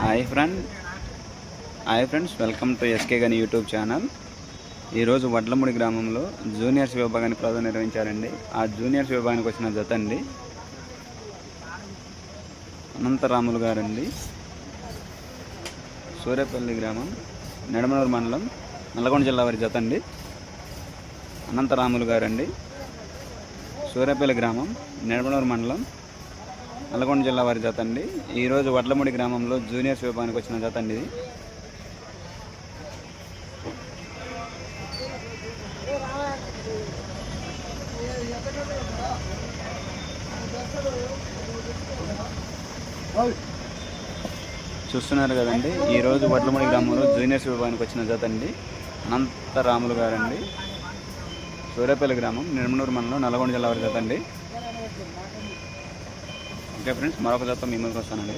Hi friend. Hi friends welcome to S K Gani YouTube channel. ఈరోజు వడ్లముడి గ్రామంలో juniors విభాగాన్ని ప్రజలు నిర్వహించారండి. ఆ జూనియర్స్ విభాగానికి వచ్చిన జత అండి. అనంతరాములు గారండి. సూర్యపల్లి గ్రామం నెడమనూరు మండలం నల్లగొండ జిల్లా వారి జత అండి. అనంతరాములు గారండి. సూర్యపల్లి గ్రామం నెడమనూరు మండలం నల్గొండ జిల్లా వారి జత అండి. ఈరోజు వడ్లముడి గ్రామంలో జూనియర్స్ విభాగానికి వచ్చిన జత అండి ఇది. చూస్తున్నారు కదండి ఈరోజు వడ్లముడి గ్రామంలో జూనియర్స్ విభాగానికి వచ్చిన జత అండి. అనంతరాములు గారండి. సూర్యపల్లి గ్రామం నిర్మనూరు మండలం నల్గొండ జిల్లా వారి జత అండి. ఓకే ఫ్రెండ్స్ మరొక జత మీ ముందుకు వస్తానండి.